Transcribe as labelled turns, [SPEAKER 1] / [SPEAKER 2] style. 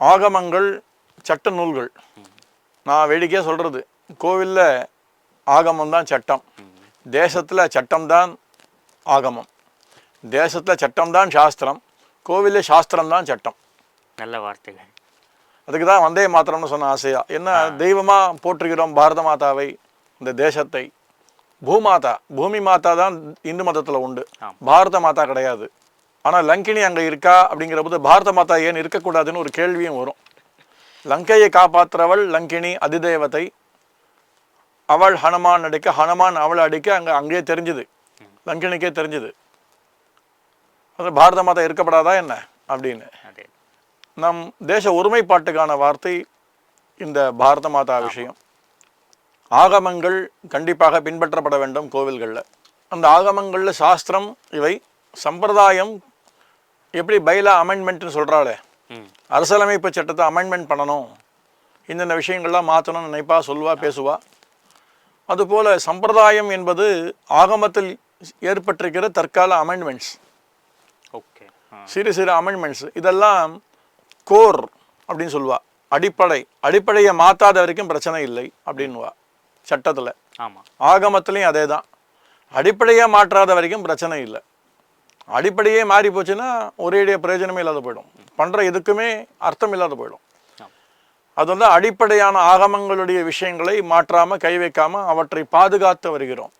[SPEAKER 1] ஆகமங்கள் சட்ட நூல்கள். நான் வேடிக்கையாக சொல்கிறது கோவிலில் ஆகமம் தான் சட்டம். தேசத்தில் சட்டம் தான் ஆகமம். தேசத்தில் சட்டம் தான் சாஸ்திரம். கோவிலில் சாஸ்திரம் தான் சட்டம்.
[SPEAKER 2] நல்ல வார்த்தைகள்.
[SPEAKER 1] அதுக்கு தான் வந்தே மாத்திரம்னு சொன்ன ஆசையா. என்ன தெய்வமாக போற்றுகிறோம் பாரத மாதாவை இந்த தேசத்தை. பூமாதா பூமி மாதா தான் இந்து மதத்தில் உண்டு. பாரத மாதா கிடையாது. ஆனால் லங்கினி அங்கே இருக்கா அப்படிங்கிற போது பாரத மாதா ஏன் இருக்கக்கூடாதுன்னு ஒரு கேள்வியும் வரும். லங்கையை காப்பாற்றுறவள் லங்கினி அதிதேவதை அவள் ஹனுமான் அடிக்க ஹனுமான் அவளை அடிக்க அங்கே அங்கேயே தெரிஞ்சுது. லங்கினிக்கே தெரிஞ்சுது. அது பாரத மாதா இருக்கப்படாதா என்ன அப்படின்னு. நம் தேச ஒருமைப்பாட்டுக்கான வார்த்தை இந்த பாரத மாதா விஷயம். ஆகமங்கள் கண்டிப்பாக பின்பற்றப்பட வேண்டும் கோவில்களில். அந்த ஆகமங்களில் சாஸ்திரம் இவை சம்பிரதாயம் எப்படி பைலா அமெண்ட்மெண்ட்னு சொல்கிறாளே அரசியலமைப்பு சட்டத்தை அமெண்ட்மெண்ட் பண்ணணும். இந்தந்த விஷயங்கள்லாம் மாற்றணும்னு நினைப்பா சொல்வா பேசுவா. அதுபோல் சம்பிரதாயம் என்பது ஆகமத்தில் ஏற்பட்டிருக்கிற தற்கால அமெண்ட்மெண்ட்ஸ்
[SPEAKER 2] ஓகே.
[SPEAKER 1] சிறு சிறு அமெண்ட்மெண்ட்ஸ் இதெல்லாம் கோர் அப்படின்னு சொல்லுவா. அடிப்படை. அடிப்படையை மாற்றாத வரைக்கும் பிரச்சனை இல்லை அப்படின்னுவா சட்டத்தில்.
[SPEAKER 2] ஆமாம்
[SPEAKER 1] ஆகமத்துலேயும் அதே தான் அடிப்படையை மாற்றாத வரைக்கும் பிரச்சனை இல்லை. அடிப்படையே மாறி போச்சுன்னா ஒரேடியாக பிரயோஜனமே இல்லாத போயிடும். பண்ணுற எதுக்குமே அர்த்தம் இல்லாத போயிடும். அது வந்து அடிப்படையான ஆகமங்களுடைய விஷயங்களை மாற்றாமல் கை வைக்காமல் அவற்றை பாதுகாத்து வருகிறோம்.